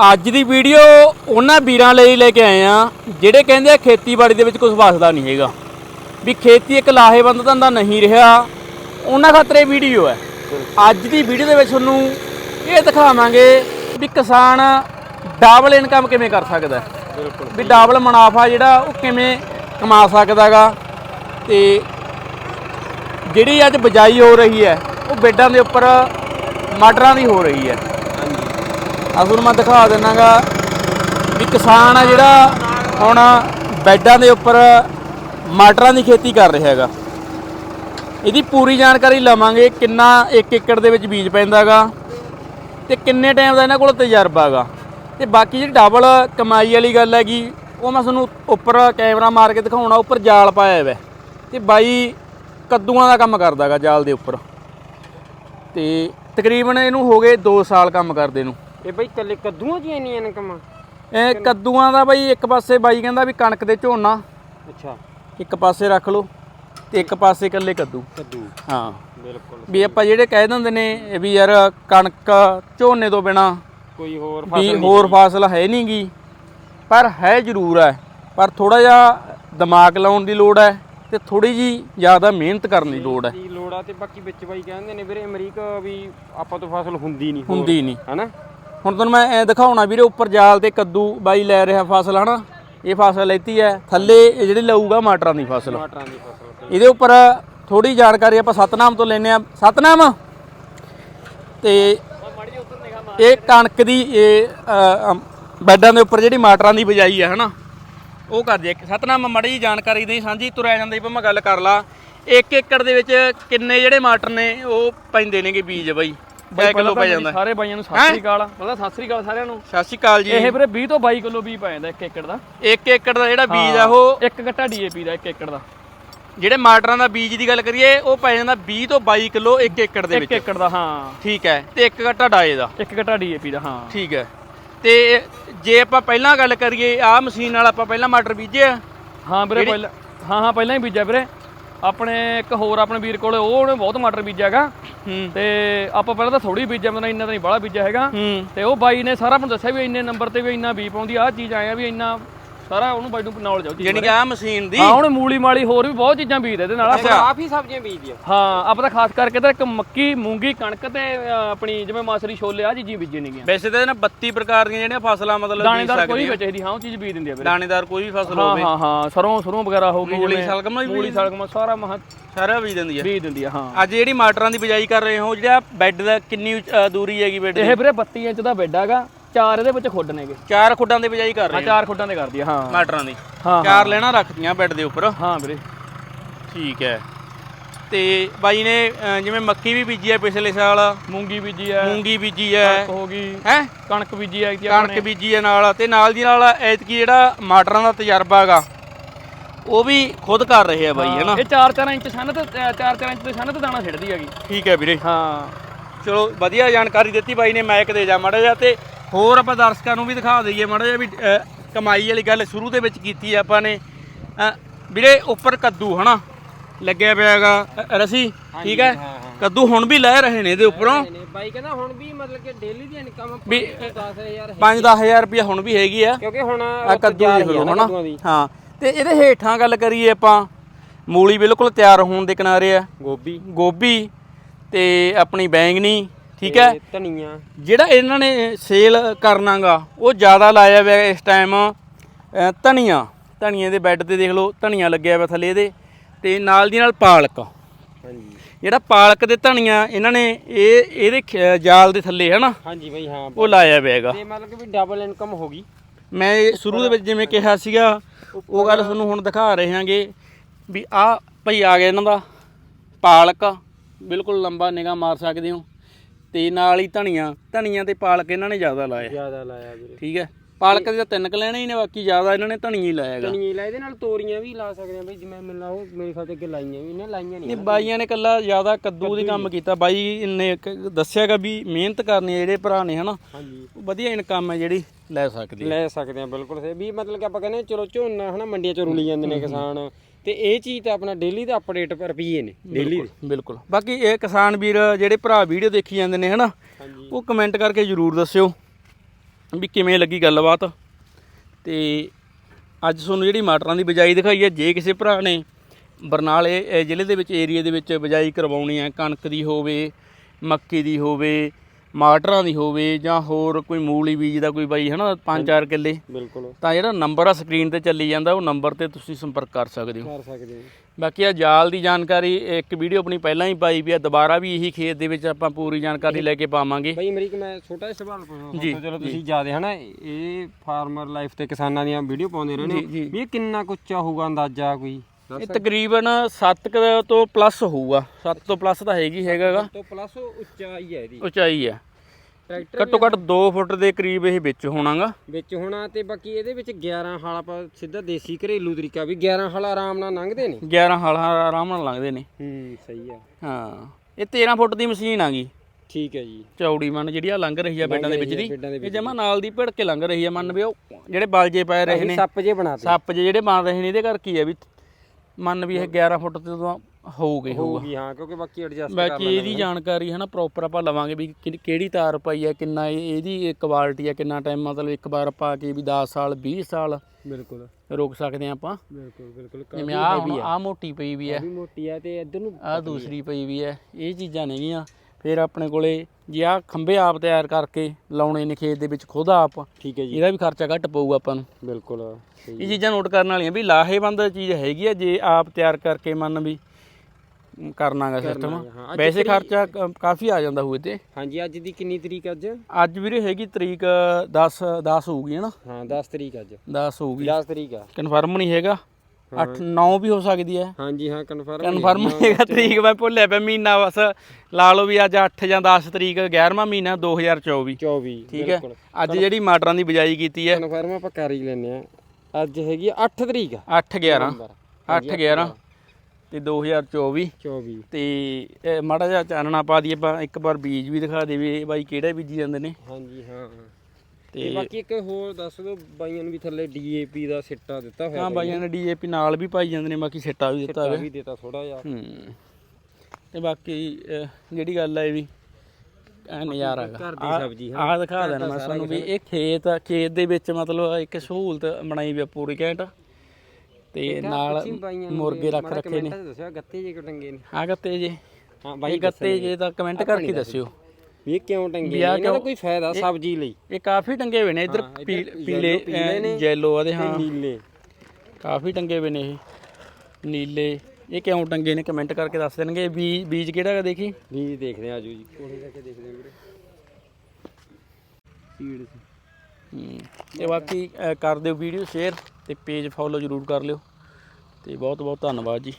ਅੱਜ ਦੀ ਵੀਡੀਓ ਉਹਨਾਂ ਵੀਰਾਂ ਲਈ ਲੈ ਕੇ ਆਏ ਆ ਜਿਹੜੇ ਕਹਿੰਦੇ ਆ ਖੇਤੀਬਾੜੀ ਦੇ ਵਿੱਚ ਕੁਝ ਵਸਦਾ ਨਹੀਂ ਹੈਗਾ। ਵੀ ਖੇਤੀ ਇੱਕ ਲਾਹੇਵੰਦ ਧੰਦਾ ਨਹੀਂ ਰਿਹਾ ਉਹਨਾਂ ਖਾਤਰ ਇਹ ਵੀਡੀਓ ਹੈ। ਅੱਜ ਦੀ ਵੀਡੀਓ ਦੇ ਵਿੱਚ ਤੁਹਾਨੂੰ ਇਹ ਦਿਖਾਵਾਂਗੇ ਵੀ ਕਿਸਾਨ ਡਬਲ ਇਨਕਮ ਕਿਵੇਂ ਕਰ ਸਕਦਾ ਵੀ ਡਬਲ ਮੁਨਾਫਾ ਜਿਹੜਾ ਉਹ ਕਿਵੇਂ ਕਮਾ ਸਕਦਾਗਾ ਤੇ ਜਿਹੜੀ ਅੱਜ ਬਜਾਈ ਹੋ ਰਹੀ ਹੈ ਉਹ ਬੈਡਾਂ ਦੇ ਉੱਪਰ ਮਟਰਾਂ ਦੀ ਹੋ ਰਹੀ ਹੈ। ਆ ਤੁਹਾਨੂੰ ਮੈਂ ਦਿਖਾ ਦਿੰਨਾਗਾ ਵੀ ਕਿਸਾਨ ਆ ਜਿਹੜਾ ਹੁਣ ਬੈਡਾਂ ਦੇ ਉੱਪਰ ਮਟਰਾਂ ਦੀ ਖੇਤੀ ਕਰ ਰਿਹਾ ਹੈਗਾ। ਇਹਦੀ ਪੂਰੀ ਜਾਣਕਾਰੀ ਲਵਾਂਗੇ ਕਿੰਨਾ 1 ਏਕੜ ਦੇ ਵਿੱਚ ਬੀਜ ਪੈਂਦਾਗਾ ਤੇ ਕਿੰਨੇ ਟਾਈਮ ਦਾ ਇਹਨਾਂ ਕੋਲ ਤਜਰਬਾ ਹੈਗਾ। ਤੇ ਬਾਕੀ ਜਿਹੜੀ ਡਬਲ ਕਮਾਈ ਵਾਲੀ ਗੱਲ ਹੈਗੀ, ਉਹ ਮੈਂ ਤੁਹਾਨੂੰ ਉੱਪਰ ਕੈਮਰਾ ਮਾਰ ਕੇ ਦਿਖਾਉਣਾ, ਉੱਪਰ ਜਾਲ ਪਾਇਆ ਹੋਇਆ। ਹੈ। ਤੇ ਬਾਈ ਕੱਦੂਆਂ ਦਾ ਕੰਮ ਕਰਦਾਗਾ ਜਾਲ ਦੇ ਉੱਪਰ। ਤੇ ਤਕਰੀਬਨ ਇਹਨੂੰ ਹੋ ਗਏ 2 ਸਾਲ ਕੰਮ ਕਰਦੇ ਨੂੰ। ਇਹ ਬਈ ਕੱਲੇ ਕੱਦੂਆਂ ਜੀ ਇੰਨੀ ਇਨਕਮ ਇਹ ਕੱਦੂਆਂ ਦਾ ਬਾਈ ਇੱਕ ਪਾਸੇ ਬਾਈ ਕਹਿੰਦਾ ਵੀ ਕਣਕ ਦੇ ਝੋਨਾ। ਅੱਛਾ। ਇੱਕ ਪਾਸੇ ਰੱਖ ਲਓ ਤੇ ਇੱਕ ਪਾਸੇ ਇਕੱਲੇ ਕੱਦੂ। ਕੱਦੂ। ਹਾਂ। ਬਿਲਕੁਲ ਵੀ ਆਪਾਂ ਜਿਹੜੇ ਕਹਿ ਦਿੰਦੇ ਨੇ ਵੀ ਯਾਰ ਕਣਕ ਝੋਨੇ ਤੋਂ ਬਿਨਾ ਕੋਈ ਹੋਰ ਵੀ ਹੋਰ ਫਸਲ ਹੈ ਨਹੀਂਗੀ ਪਰ ਹੈ ਜ਼ਰੂਰ ਹੈ। ਪਰ ਥੋੜਾ ਜਿਹਾ ਦਿਮਾਗ ਲਾਉਣ ਦੀ ਲੋੜ ਹੈ ਤੇ ਥੋੜੀ ਜੀ ਜ਼ਿਆਦਾ ਮਿਹਨਤ ਕਰਨ ਦੀ ਲੋੜ ਹੈ। ਲੋੜ ਆ ਤੇ ਬਾਕੀ ਵਿੱਚ ਬਾਈ ਕਹਿੰਦੇ ਨੇ ਵੀਰੇ ਅਮਰੀਕਾ ਵੀ ਆਪਾਂ ਤੋਂ ਫਸਲ ਹੁੰਦੀ ਨਹੀਂ ਹੁੰਦੀ ਨਹੀਂ ਹਨਾ? ਹੁਣ ਤੁਹਾਨੂੰ ਮੈਂ ਐ ਦਿਖਾਉਣਾ ਵੀਰੇ ਉੱਪਰ ਜਾਲ ਤੇ ਕੱਦੂ ਬਾਈ ਲੈ ਰਿਹਾ ਫਸਲ ਹਨਾ? ਇਹ ਫਸਲ ਲੈਤੀ ਹੈ। ਥੱਲੇ ਇਹ ਜਿਹੜੀ ਲਊਗਾ ਮਟਰਾਂ ਦੀ ਫਸਲ। ਟਮਾਟਰਾਂ ਦੀ ਫਸਲ ਇਹਦੇ ਉੱਪਰ ਥੋੜੀ ਜਾਣਕਾਰੀ ਆਪਾਂ ਸਤਨਾਮ ਤੋਂ ਲੈਨੇ ਆ ਸਤਨਾਮ! ਤੇ ਇਹ ਕਣਕ ਦੀ ਇਹ ਬੈਡਾਂ ਦੇ ਉੱਪਰ ਜਿਹੜੀ ਮਟਰਾਂ ਦੀ ਬਜਾਈ ਹੈ ਹਨਾ? ਉਹ ਕਰ ਜੇ ਸਤਨਾਮ ਮੜੀ ਜਾਣਕਾਰੀ ਦੇ ਸਾਂਝੀ ਤੁਰਿਆ ਜਾਂਦਾ ਜੀ ਮੈਂ ਗੱਲ ਕਰ ਲਾ। ਇੱਕ ਏਕੜ ਦੇ ਵਿੱਚ ਕਿੰਨੇ ਜਿਹੜੇ ਮਟਰ ਨੇ ਉਹ ਪੈਂਦੇ ਨੇਗੇ ਬੀਜ ਬਈ? ਕਿੰਨੇ ਕਿਲੋ ਪੈ ਜਾਂਦਾ। ਸਾਰੇ ਬਾਈਆਂ ਨੂੰ ਸਤਿ? ਸ੍ਰੀ ਅਕਾਲ ਪਹਿਲਾਂ ਸਤਿ ਸ੍ਰੀ ਅਕਾਲ ਸਾਰਿਆਂ ਨੂੰ? ਸਤਿ ਸ਼੍ਰੀ ਅਕਾਲ ਜੀ। ਇਹ ਵੀਰੇ 20 ਤੋਂ 22 ਕਿਲੋ ਬੀਜ ਪੈ ਜਾਂਦਾ ਇੱਕ ਏਕੜ ਦਾ। ਇੱਕ ਏਕੜ ਦਾ ਜਿਹੜਾ ਬੀਜ ਆ ਉਹ ਇੱਕ ਗੱਟਾ ਡੀਏਪੀ ਦਾ ਇੱਕ ਏਕੜ ਦਾ। ਜਿਹੜੇ ਮਟਰਾਂ ਦਾ ਬੀਜ ਦੀ ਗੱਲ ਕਰੀਏ ਉਹ ਪੈ ਜਾਂਦਾ 20 ਤੋਂ 22 ਕਿਲੋ ਇੱਕ ਏਕੜ ਦੇ ਇੱਕ ਵਿੱਚ। ਏਕੜ ਦਾ ਹਾਂ। ਠੀਕ ਹੈ ਤੇ ਇੱਕ ਘੱਟਾ ਡਾਏ ਦਾ। ਇੱਕ ਗੱਟਾ ਡੀਏਪੀ ਦਾ ਹਾਂ। ਠੀਕ ਹੈ ਤੇ ਜੇ ਆਪਾਂ ਪਹਿਲਾਂ ਗੱਲ ਕਰੀਏ ਆਹ ਮਸ਼ੀਨ ਨਾਲ ਆਪਾਂ ਪਹਿਲਾਂ ਮਟਰ ਬੀਜੇ ਆ। ਹਾਂ ਵੀਰੇ ਪਹਿਲਾਂ ਹਾਂ ਹਾਂ ਪਹਿਲਾਂ ਹੀ ਬੀਜਿਆ ਵੀਰੇ। ਆਪਣੇ ਇੱਕ ਹੋਰ ਆਪਣੇ ਵੀਰ ਕੋਲੇ ਉਹ ਉਹਨੇ ਬਹੁਤ ਮਟਰ ਬੀਜਿਆਗਾ ਹੂੰ। ਤੇ ਆਪਾਂ ਪਹਿਲਾਂ ਤਾਂ ਥੋੜੀ ਬੀਜਿਆ ਮਤਲਬ ਇੰਨਾ ਤਾਂ ਨਹੀਂ ਬਾਹਲਾ ਬੀਜਿਆ ਹੈਗਾ। ਤੇ ਉਹ ਬਾਈ ਨੇ ਸਾਰਾ ਮੈਨੂੰ ਦੱਸਿਆ ਵੀ ਇੰਨੇ ਨੰਬਰ ਤੇ ਵੀ ਇੰਨਾ ਬੀ ਪਾਉਂਦੀ ਆਹ ਚੀਜ਼ ਆਇਆ ਵੀ ਇੰਨਾ ਸਾਰਾ ਉਹਨੂੰ ਬਾਈ ਨੂੰ ਚੀਜ਼ ਯਾਨੀ ਕਿ ਆਹ ਮਸ਼ੀਨ ਦੀ ਹਾਂ ਉਹਨੇ ਮੂਲੀ ਮਾਲੀ ਹੋਰ ਵੀ ਬਹੁਤ ਚੀਜ਼ਾਂ ਬੀਜਦੇ ਇਹਦੇ ਨਾਲ। ਆਪਾਂ ਕਾਫੀ ਸਬਜ਼ੀਆਂ ਬੀਜਦੀਆਂ। ਹਾਂ ਆਪਾਂ ਤਾਂ ਖਾਸ ਕਰਕੇ ਤਾਂ ਇੱਕ ਮੱਕੀ ਮੂੰਗੀ ਕਣਕ ਤੇ ਆਪਣੀ ਜਿਵੇਂ ਮਾਸਰੀ ਛੋਲੇ ਆ ਚੀਜ਼ਾਂ ਬੀਜੇ ਨੇਗੀਆਂ। ਵੈਸੇ ਤਾਂ ਇਹਨਾਂ 32 ਪ੍ਰਕਾਰ ਦੀਆਂ ਜਿਹੜੀਆਂ ਫਸਲਾਂ ਮਤਲਬ ਬੀਜ ਦਾਣੇਦਾਰ ਕੋਈ ਸਕਦੇ ਆ ਵਿੱਚ ਇਹਦੀ ਹਾਂ ਉਹ ਚੀਜ਼ ਬੀਜ ਦਿੰਦੀ ਆ ਵੀਰੇ ਦਾਣੇਦਾਰ ਕੋਈ ਵੀ ਫਸਲ ਹਾਂ ਹੋਵੇ। ਹਾਂ ਹਾਂ ਸਰੋਂ ਸਰੋਂ ਵਗੈਰਾ ਹੋ ਗਈ ਮੂਲੀ ਸਲਗਮ ਵੀ ਮੂਲੀ ਸਲਗਮ ਸਾਰਾ ਮਹਾਂ ਸਾਰਾ ਬੀਜ ਦਿੰਦੀ ਹੈ ਬੀਜ ਦਿੰਦੀ ਆ ਹਾਂ। ਅੱਜ ਜਿਹੜੀ ਮਟਰਾਂ ਦੀ ਬਿਜਾਈ ਕਰ ਰਹੇ ਹੋ ਜਿਹੜਾ ਬੈੱਡ ਦਾ ਕਿੰਨੀ ਦੂਰੀ ਹੈਗੀ ਬੈੱਡ ਇਹ ਵੀਰੇ 32 ਇੰਚ ਦਾ ਬੈੱਡ ਹੈਗਾ। ਚਾਰ ਇਹਦੇ ਵਿੱਚ ਖੁੱਡ ਨੇਗੇ। ਚਾਰ ਖੁੱਡਾਂ ਦੀ ਬਿਜਾਈ ਕਰ ਰਹੇ ਹੋ ਚਾਰ ਖੁੱਡਾਂ ਦੇ ਕਰਦੀ ਆ ਹਾਂ। ਮਟਰਾਂ ਦੀ। ਹਾਂ ਚਾਰ ਲੈਣਾ ਰੱਖਦੀਆਂ ਬੈੱਡ ਦੇ ਉੱਪਰ। ਹਾਂ ਵੀਰੇ। ਠੀਕ ਹੈ। ਤੇ ਬਾਈ ਨੇ ਜਿਵੇਂ ਮੱਕੀ ਵੀ ਬੀਜੀ ਹੈ ਪਿਛਲੇ ਸਾਲ ਮੂੰਗੀ ਬੀਜੀ ਆ ਮੂੰਗੀ ਬੀਜੀ ਹੈ। ਕਣਕ ਹੋ ਗਈ। ਹੈ? ਕਣਕ ਬੀਜੀ ਆ ਕਣਕ ਬੀਜੀ ਹੈ ਨਾਲ। ਤੇ ਨਾਲ ਦੀ ਨਾਲ ਐਤਕੀ ਜਿਹੜਾ ਮਟਰਾਂ ਦਾ ਤਜਰਬਾ ਹੈਗਾ ਉਹ ਵੀ ਖੁਦ ਕਰ ਰਹੇ ਆ ਬਾਈ ਹੈਨਾ? ਇਹ 4-4 ਇੰਚ ਛੰਨ ਤੇ 4-4 ਇੰਚ ਦੇ ਛੰਨ ਤੇ ਦਾਣਾ ਛਿੜਦੀ ਹੈਗੀ। ਠੀਕ ਹੈ ਵੀਰੇ। ਹਾਂ। ਚਲੋ ਵਧੀਆ ਜਾਣਕਾਰੀ ਦਿੱਤੀ ਬਾਈ ਨੇ ਮੈਕ ਦੇ ਜਾ ਮਾੜਾ ਜਿਹਾ ਤੇ ਹੋਰ ਆਪਾਂ ਦਰਸ਼ਕਾਂ ਨੂੰ ਵੀ ਦਿਖਾ ਦਈਏ ਮਾੜਾ ਜਿਹਾ ਵੀ ਅ, ਕਮਾਈ ਵਾਲੀ ਗੱਲ ਸ਼ੁਰੂ ਦੇ ਵਿੱਚ ਕੀਤੀ ਆ ਆਪਾਂ ਨੇ। ਵੀਰੇ ਉੱਪਰ ਕੱਦੂ ਹਨਾ ਲੱਗਿਆ ਪਿਆ ਹੈਗਾ ਰਸੀ ਠੀਕ ਹੈ? ਕੱਦੂ ਹੁਣ ਵੀ ਲੈ ਰਹੇ ਨੇ ਇਹਦੇ ਉੱਪਰੋਂ। ਬਾਈ ਕਹਿੰਦਾ ਹੁਣ ਵੀ ਮਤਲਬ ਕਿ ਡੇਲੀ ਦੀ ਇਨਕਮ ਵੀ 10000 5-10000 ਰੁਪਇਆ ਹੁਣ ਵੀ ਹੈਗੀ ਆ। ਕਿਉਂਕਿ ਹੁਣ ਕੱਦੂ ਜਾ ਦੇਖ ਲਓ ਹਨਾ। ਹਾਂ ਤੇ ਇਹਦੇ ਹੇਠਾਂ ਗੱਲ ਕਰੀਏ ਆਪਾਂ ਮੂਲੀ ਬਿਲਕੁਲ ਤਿਆਰ ਹੋਣ ਦੇ ਕਿਨਾਰੇ ਆ। ਗੋਭੀ। ਗੋਭੀ ਤੇ ਆਪਣੀ ਬੈਂਗਣੀ ਠੀਕ ਹੈ? ਤੇ ਧਨੀਆ। ਜਿਹੜਾ ਇਹਨਾਂ ਨੇ ਸੇਲ ਕਰਨਾਗਾ ਉਹ ਜ਼ਿਆਦਾ ਲਾਇਆ ਹੋਇਆ ਇਸ ਟਾਈਮ ਧਨੀਆ। ਧਨੀਏ ਦੇ ਬੈੱਡ ਤੇ ਦੇਖ ਲਓ ਧਨੀਆ ਲੱਗਿਆ ਹੋਇਆ ਥੱਲੇ ਇਹਦੇ ਤੇ ਨਾਲ ਦੀ ਨਾਲ ਪਾਲਕ। ਹਾਂਜੀ। ਜਿਹੜਾ ਪਾਲਕ ਦੇ ਧਨੀਆ ਇਹਨਾਂ ਨੇ ਇਹ ਇਹਦੇ ਜਾਲ ਦੇ ਥੱਲੇ ਹਨਾ? ਹਾਂਜੀ ਬਾਈ ਹਾਂ। ਉਹ ਲਾਇਆ ਹੋਇਆ ਹੈਗਾ। ਤੇ ਮਤਲਬ ਕਿ ਵੀ ਡਬਲ ਇਨਕਮ ਹੋ ਗਈ। ਮੈਂ ਸ਼ੁਰੂ ਦੇ ਵਿੱਚ ਜਿਵੇਂ ਕਿਹਾ ਸੀਗਾ ਉਹ ਗੱਲ ਤੁਹਾਨੂੰ ਹੁਣ ਦਿਖਾ ਰਹੇ ਹਾਂਗੇ ਵੀ ਆ ਭਈ ਆ ਗਿਆ ਇਹਨਾਂ ਦਾ ਪਾਲਕ। ਬਿਲਕੁਲ ਲੰਬਾ ਨਿਗਾਹ ਮਾਰ ਸਕਦੇ ਹੋ। ਤੇ ਨਾਲ ਹੀ ਧਨੀਆ ਧਨੀਆ ਤੇ ਪਾਲਕ ਇਹਨਾਂ ਨੇ ਜ਼ਿਆਦਾ ਲਾਇਆ। ਜ਼ਿਆਦਾ ਲਾਇਆ ਵੀਰੇ। ਠੀਕ ਹੈ? ਪਾਲਕ ਦੇ ਤਾਂ ਤਿੰਨ ਕ ਲੈਣੇ ਹੀ ਨੇ ਬਾਕੀ ਜ਼ਿਆਦਾ ਇਹਨਾਂ ਨੇ ਧਨੀਆ ਹੀ ਲਾਇਆ ਹੈਗਾ ਲਾ ਇਹਦੇ ਨਾਲ ਤੋਰੀਆਂ ਵੀ ਲਾ ਸਕਦੇ ਆ ਬਈ ਜਿਵੇਂ ਮੈਨੂੰ ਲਾਓ ਮੇਰੇ ਖਾਤੇ ਅੱਗੇ ਲਾਈਆਂ ਵੀ ਇਹਨਾਂ ਲਾਈਆਂ ਨਹੀਂ ਨਹੀਂ ਬਾਈਆਂ ਨੇ ਕੱਲਾ ਜ਼ਿਆਦਾ ਕੱਦੂ ਦੀ ਕੰਮ ਕੀਤਾ। ਬਾਈ ਨੇ ਦੱਸਿਆਗਾ ਵੀ ਮਿਹਨਤ ਕਰਨੀ ਹੈ ਜਿਹੜੇ ਭਰਾ ਨੇ ਹਨਾ? ਹਾਂਜੀ। ਵਧੀਆ ਇਨਕਮ ਹੈ ਜਿਹੜੀ ਲੈ ਸਕਦੇ ਆ। ਲੈ ਸਕਦੇ ਆ ਬਿਲਕੁਲ ਸੇ ਵੀ ਮਤਲਬ ਕਿ ਆਪਾਂ ਕਹਿੰਦੇ ਚਲੋ ਝੋਨਾ ਹਨਾ ਮੰਡੀਆਂ ਚ ਰੁਲੀ ਜਾਂਦੇ ਨੇ ਕਿਸਾਨ। ਤੇ ਇਹ ਚੀਜ਼ ਤਾਂ ਆਪਣਾ ਡੇਲੀ ਦਾ ਅਪਡੇਟ ਰੁਪਈਏ ਨੇ ਡੇਲੀ ਬਿਲਕੁਲ ਬਾਕੀ ਇਹ ਕਿਸਾਨ ਵੀਰ ਜਿਹੜੇ ਭਰਾ ਵੀਡੀਓ ਦੇਖੀ ਜਾਂਦੇ ਨੇ ਹਨਾ ਉਹ ਕਮੈਂਟ ਕਰਕੇ ਜਰੂਰ ਦੱਸਿਓ ਵੀ ਕਿਵੇਂ ਲੱਗੀ ਗੱਲਬਾਤ। ਤੇ ਅੱਜ ਤੁਹਾਨੂੰ ਜਿਹੜੀ ਮਟਰਾਂ ਦੀ ਬਿਜਾਈ ਦਿਖਾਈ ਹੈ ਜੇ ਕਿਸੇ ਭਰਾ ਨੇ ਬਰਨਾਲੇ ਜ਼ਿਲ੍ਹੇ ਦੇ ਵਿੱਚ ਏਰੀਆ ਦੇ ਵਿੱਚ ਬਿਜਾਈ ਕਰਵਾਉਣੀ ਹੈ ਕਣਕ ਦੀ ਹੋਵੇ ਮੱਕੀ ਦੀ ਹੋਵੇ ਮਟਰਾਂ ਦੀ ਹੋਵੇ ਜਾਂ ਹੋਰ ਕੋਈ ਮੂਲੀ ਬੀਜ ਦਾ ਕੋਈ ਬਾਈ ਹਨਾ 5-4 ਕਿੱਲੇ। ਬਿਲਕੁਲ। ਤਾਂ ਜਿਹੜਾ ਨੰਬਰ ਆ ਸਕਰੀਨ ਤੇ ਚੱਲੀ ਜਾਂਦਾ ਉਹ ਨੰਬਰ ਤੇ ਤੁਸੀਂ ਸੰਪਰਕ ਕਰ ਸਕਦੇ ਹੋ। ਕਰ ਸਕਦੇ ਹੋ। ਬਾਕੀ ਆ ਜਾਲ ਦੀ ਜਾਣਕਾਰੀ ਇੱਕ ਵੀਡੀਓ ਆਪਣੀ ਪਹਿਲਾਂ ਹੀ ਪਾਈ ਵੀ ਆ ਦੁਬਾਰਾ ਵੀ ਇਹੀ ਖੇਤ ਦੇ ਵਿੱਚ ਆਪਾਂ ਪੂਰੀ ਜਾਣਕਾਰੀ ਲੈ ਕੇ ਪਾਵਾਂਗੇ। ਬਈ ਅਮਰੀਕ ਮੈਂ ਛੋਟਾ ਜਿਹਾ ਸਵਾਲ ਪੁੱਛਣਾ ਚਲੋ ਤੁਸੀਂ ਜ਼ਿਆਦਾ ਹਨਾ ਇਹ ਫਾਰਮਰ ਲਾਈਫ ਤੇ ਕਿਸਾਨਾਂ ਦੀਆਂ ਵੀਡੀਓ ਪਾਉਂਦੇ ਰਹਿੰਦੇ ਜੀ, ਜੀ। ਹੋ ਵੀ ਇਹ ਕਿੰਨਾ ਕੁ ਉੱਚਾ ਹੋਊਗਾ ਅੰਦਾਜ਼ਾ ਕੋਈ? ਇਹ ਤਕਰੀਬਨ 7 ਤੋਂ ਪਲੱਸ ਹੋਊਗਾ। 7 ਤੋਂ ਪਲੱਸ ਤਾਂ ਹੈਗੀ ਹੈਗਾਗਾ। ਤੋਂ ਪਲੱਸ ਉੱਚਾ ਹੀ ਇਹਦੀ। ਉਚਾਈ ਹੈ। ਘੱਟੋ ਘੱਟ 2 ਫੁੱਟ ਦੇ ਕਰੀਬ ਇਹ ਵਿੱਚ ਹੋਣਾਗਾ। ਵਿੱਚ ਹੋਣਾ ਤੇ ਬਾਕੀ ਇਹਦੇ ਵਿੱਚ 11 ਹਲ ਆਪਾਂ ਸਿੱਧਾ ਦੇਸੀ ਘਰੇਲੂ ਤਰੀਕਾ ਵੀ 11 ਹਲ ਆਰਾਮ ਨਾਲ ਲੰਘਦੇ ਨੇ। 11 ਹਲ ਆਰਾਮ ਨਾਲ ਲੱਗਦੇ ਨੇ। ਹੂੰ ਸਹੀ ਆ। ਹਾਂ ਇਹ 13 ਫੁੱਟ ਦੀ ਮਸ਼ੀਨ ਆਗੀ। ਠੀਕ ਹੈ ਜੀ। ਚੌੜੀ ਮੰਨ ਜਿਹੜੀ ਆ ਲੰਘ ਰਹੀ ਆ ਬੇਡਾਂ ਦੇ ਵਿੱਚ ਦੀ। ਇਹ ਜਮਾ ਨਾਲ ਦੀ ਭਿੜ ਕੇ ਲੰਘ ਰਹੀ ਆ ਮੰਨ ਵੀ ਉਹ ਜਿਹੜੇ ਬਲਜੇ ਪੈ ਰਹੇ ਨੇ। ਸੱਪ ਜੇ ਬਣਾਤੇ ਸੱਪ ਜਿਹੇ ਜਿਹੜੇ ਬਣ ਰਹੇ ਨੇ ਇਹਦੇ ਕਰ ਕੀ ਆ ਵੀ ਮੰਨ ਵੀ ਇਹ 11 ਫੁੱਟ ਤੇ ਤਾਂ ਹੋਊਗੇ ਹੋਊਗਾ। ਹੋਊਗੀ ਹਾਂ ਕਿਉਂਕਿ ਬਾਕੀ ਐਡਜਸਟ ਕਰ ਬਾਕੀ ਇਹਦੀ ਜਾਣਕਾਰੀ ਹੈ ਨਾ ਪ੍ਰੋਪਰ ਆਪਾਂ ਲਵਾਂਗੇ ਵੀ ਕਿ- ਕਿਹੜੀ ਤਾਰ ਪਈ ਹੈ ਕਿੰਨਾ ਇਹ- ਇਹਦੀ ਕੁਆਲਿਟੀ ਹੈ ਕਿੰਨਾ ਟਾਈਮ ਮਤਲਬ ਇੱਕ ਵਾਰ ਪਾ ਕੇ ਵੀ 10 ਸਾਲ 20 ਸਾਲ ਬਿਲਕੁਲ। ਰੋਕ ਸਕਦੇ ਆ ਆਪਾਂ। ਬਿਲਕੁਲ ਬਿਲਕੁਲ। ਜਿਵੇਂ ਆ ਮੋਟੀ ਪਈ ਵੀ ਹੈ। ਵੀ ਮੋਟੀ ਆ ਤੇ ਇੱਧਰ ਨੂੰ ਆ ਦੂਸਰੀ ਪਈ ਵੀ ਹੈ। ਇਹ ਚੀਜ਼ਾਂ ਨੇਗੀਆਂ। ਫਿਰ ਆਪਣੇ ਕੋਲੇ ਜੇ ਆ ਖੰਭੇ ਆਪ ਤਿਆਰ ਕਰਕੇ ਲਾਉਣੇ ਨੇ ਖੇਤ ਦੇ ਵਿੱਚ ਖੁਦ ਆਪ ਠੀਕ ਹੈ ਜੀ। ਇਹਦਾ ਵੀ ਖਰਚਾ ਘੱਟ ਪਊਗਾ ਆਪਾਂ ਨੂੰ। ਬਿਲਕੁਲ ਇਹ ਚੀਜ਼ਾਂ ਨੋਟ ਕਰਨ ਵਾਲੀਆਂ ਵੀ ਲਾਹੇਵੰਦ ਚੀਜ਼ ਹੈਗੀ ਆ ਜੇ ਆਪ ਤਿਆਰ ਕਰਕੇ ਮੰਨ ਵੀ ਕਰਨਾਗਾ ਸਿਸਟਮ ਵੈਸੇ ਖਰਚਾ ਕਾਫੀ ਆ ਜਾਂਦਾ ਹੋਏ ਤੇ ਹਾਂਜੀ ਅੱਜ ਦੀ ਕਿੰਨੀ ਤਰੀਕ ਅੱਜ? ਅੱਜ ਵੀਰੇ ਹੈਗੀ ਤਰੀਕ 10 10 ਹੋਊਗੀ ਹੈ ਨਾ? ਹਾਂ 10 ਤਰੀਕ ਅੱਜ। 10 ਹੋਊਗੀ। 10 ਤਰੀਕ ਆ। ਕਨਫਰਮ ਨਹੀਂ ਹੈਗਾ। 8 9 ਵੀ ਹੋ ਸਕਦੀ ਹੈ। ਹਾਂਜੀ ਹਾਂ ਕਨਫਰਮ ਕਨਫਰਮ ਹੈਗਾ ਤਰੀਕ ਮੈਂ ਭੁੱਲਿਆ ਪਿਆ ਮਹੀਨਾ ਬਸ। ਲਾ ਲਓ ਵੀ ਅੱਜ 8 ਜਾਂ 10 ਤਰੀਕ 11ਵਾਂ ਮਹੀਨਾ 2024 24 ਠੀਕ ਹੈ? ਅੱਜ ਜਿਹੜੀ ਮਟਰਾਂ ਦੀ ਬਿਜਾਈ ਕੀਤੀ ਹੈ। ਕਨਫਰਮ ਆਪਾਂ ਕਰ ਹੀ ਲੈਨੇ ਆ ਅੱਜ ਹੈਗੀ ਆ 8 ਤਰੀਕ। ਆ 8 11 8 11 ਤੇ 2024 24 ਤੇ ਮਾੜਾ ਜਿਹਾ ਚਾਨਣਾ ਪਾ ਦਈਏ ਆਪਾਂ ਇੱਕ ਵਾਰ ਬੀਜ ਵੀ ਦਿਖਾ ਦੇਵੇ ਬਾਈ ਕਿਹੜੇ ਬੀਜੀ ਜਾਂਦੇ ਨੇ। ਹਾਂਜੀ ਹਾਂ। ਤੇ ਤੇ ਬਾਕੀ ਇੱਕ ਹੋਰ ਦੱਸ ਦਿਓ ਬਾਈਆਂ ਨੂੰ ਵੀ ਥੱਲੇ ਡੀਏਪੀ ਦਾ ਸਿੱਟਾ ਦਿੱਤਾ ਹੋਇਆ ਹਾਂ ਬਾਈਆਂ ਨੇ। ਡੀਏਪੀ ਨਾਲ ਵੀ ਪਾਈ ਜਾਂਦੇ ਨੇ ਬਾਕੀ ਸਿੱਟਾ ਵੀ ਦਿੱਤਾ ਸਿੱਟਾ ਹੋਵੇ ਵੀ ਦਿੱਤਾ ਥੋੜਾ ਜਿਹਾ। ਹੂੰ। ਤੇ ਬਾਕੀ ਅਹ, ਜਿਹੜੀ ਗੱਲ ਹੈ ਵੀ ਐ ਨਜ਼ਾਰਾ ਹੈਗਾ। ਘਰ ਦੀ ਸਬਜ਼ੀ, ਆ ਦਿਖਾ ਦੇਣਾ ਮੈਂ ਤੁਹਾਨੂੰ ਵੀ ਇਹ ਖੇਤ ਆ, ਖੇਤ ਦੇ ਵਿੱਚ ਮਤਲਬ ਇੱਕ ਸਹੂਲਤ ਬਣਾਈ ਵੀ ਆ ਪੂਰੀ ਘੈਂਟ। ਤੇ ਨਾਲ ਬਾਈਆਂ ਮੁਰਗੇ ਰੱਖ ਰੱਖੇ ਨੇ। ਕਮੈਂਟਾਂ 'ਚ ਦੱਸਿਆ ਗੱਤੇ ਜੇ ਕਿਉਂ ਟੰਗੇ ਨੇ। ਆ ਗੱਤੇ ਜੇ। ਹਾਂ ਇਹ ਬਾਈ ਗੱਤੇ ਜੇ ਤਾਂ ਕਮੈਂਟ ਕਰਕੇ ਦੱਸਿਓ। ਵੀ ਇਹ ਕਿਉਂ ਟੰਗੇ ਨੇ? ਇਹਨਾਂ ਦਾ ਕੋਈ ਫਾਇਦਾ ਸਬਜ਼ੀ ਲਈ। ਇਹ ਕਾਫੀ ਟੰਗੇ ਹੋਏ ਨੇ ਇੱਧਰ ਹਾਂ, ਪੀਲੇ ਜੈਲੋ ਆਦੇ ਹਾਂ। ਨੀਲੇ। ਕਾਫੀ ਟੰਗੇ ਹੋਏ ਨੇ ਇਹ। ਨੀਲੇ। ਇਹ ਕਿਉਂ ਟੰਗੇ ਨੇ? ਕਮੈਂਟ ਕਰਕੇ ਦੱਸ ਦੇਣਗੇ। ਬੀਜ ਬੀਜ ਕਿਹੜਾ ਹੈਗਾ ਦੇਖੀ? ਵੀ ਦੇਖਦੇ ਆ ਆਜੋ ਜੀ। ਕੋਲੇ ਜਾ ਕੇ ਦੇਖਦੇ ਆ ਵੀਰੇ। ਸੀਡ ਤੇ ਬਾਕੀ ਕਰ ਦਿਓ ਵੀਡੀਓ ਸ਼ੇਅਰ ਤੇ ਪੇਜ ਫੋਲੋ ਜ਼ਰੂਰ ਕਰ ਲਿਓ। ਤੇ ਬਹੁਤ ਬਹੁਤ ਧੰਨਵਾਦ ਜੀ।